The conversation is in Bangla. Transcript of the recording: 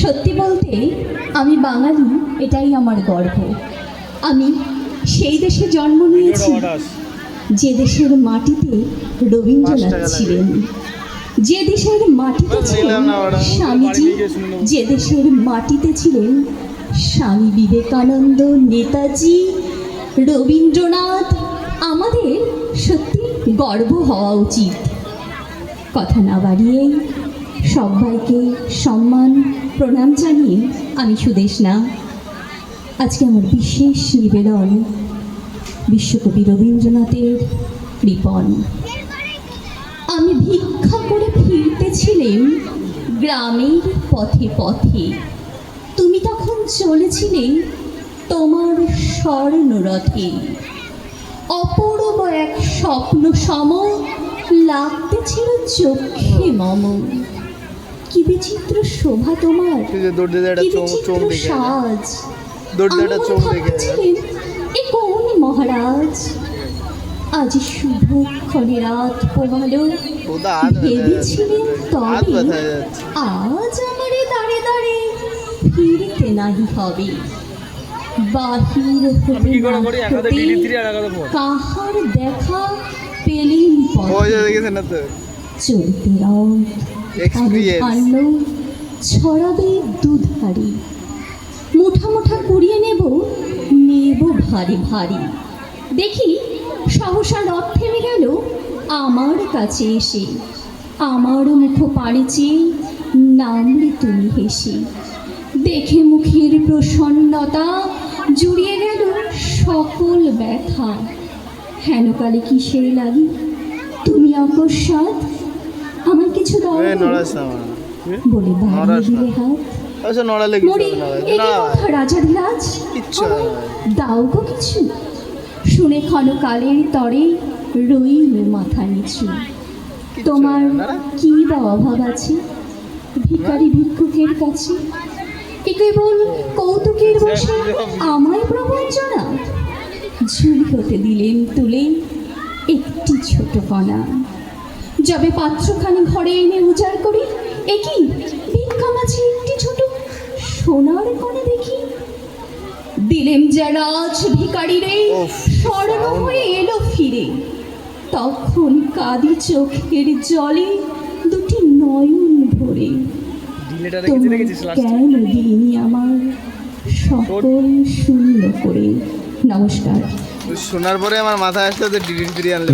সত্যি বলতে আমি বাঙালি এটাই আমার গর্ব। আমি সেই দেশে জন্ম নিয়েছি যে দেশের মাটিতে রবীন্দ্রনাথ ছিলেন। যে দেশের মাটিতে ছিলেন স্বামীজি যে দেশের মাটিতে ছিলেন স্বামী বিবেকানন্দ নেতাজি রবীন্দ্রনাথ আমাদের সত্যি গর্ব হওয়া উচিত। কথা না বাড়িয়েই সবাইকে সম্মান, প্রণাম জানিয়ে আমি সুদেশ না আজকে আমার বিশেষ নিবেদন বিশ্বকবি রবীন্দ্রনাথের কৃপন আমি ভিক্ষা করে ফিরতেছিলেন গ্রামের পথে পথে। তুমি তখন চলেছিলে তোমার স্বর্ণরথে। অপূর্ব এক স্বপ্ন সম লাগতেছিল চোখে মম। কি বিচিত্র শোভা তোমার। কি বিচিত্র সাজ। আমি চোখ দেখে এ কোন মহারাজ? আজ শুভক্ষণে রাত পোহালো। ভেবেছিলেন তবে আজ আমারে দাঁড়ে দাঁড়ে ফিরতে নাহি হবে। বাহির হতে কাহার দেখা পেলেন চলতে রং আন্ন ছড়াবে দুধারি। মুঠা মুঠা কুড়িয়ে নেব নেব ভারী ভারী। দেখি সহসা রথ থেমে গেল আমার কাছে এসে। আমার মুখ পাড়ে চেয়ে নামলে তুমি হেসে দেখে মুখের প্রসন্নতা জুড়িয়ে গেল সকল ব্যথা। হেনকালে কি সেই লাগি? তুমি অকস্মাৎ আমার কিছু বলে। আচ্ছা রাজাধিরাজ। দাও গো কিছু। শুনে ক্ষণকালের তরে রইল মাথা নিচু। তোমার? কি বা অভাব আছে? ভিখারি ভিক্ষুকের কাছে? এ কেবল কৌতুকের বসে আমায় প্রবঞ্চনা ঝুল হতে দিলেন তুলে একটি ছোট কণা। যবে পাত্রখানি ঘরে এনে উজাড় করি একই ভিক্ষা মাঝে একটি ছোট সোনার কণা দেখি। দিলেম যে রাজ ভিকারি রে উফ, স্বর্ণ হয়ে এলো ফিরে। তখন কাঁদি চোখের জলে দুটি নয়ন ভরে। ডিলেটা জ্ঞান দিইনি আমার সকল শূন্য করে? নমস্কার। শোনার পরে আমার মাথায় আসলে তো ডিডি থ্রি আনলে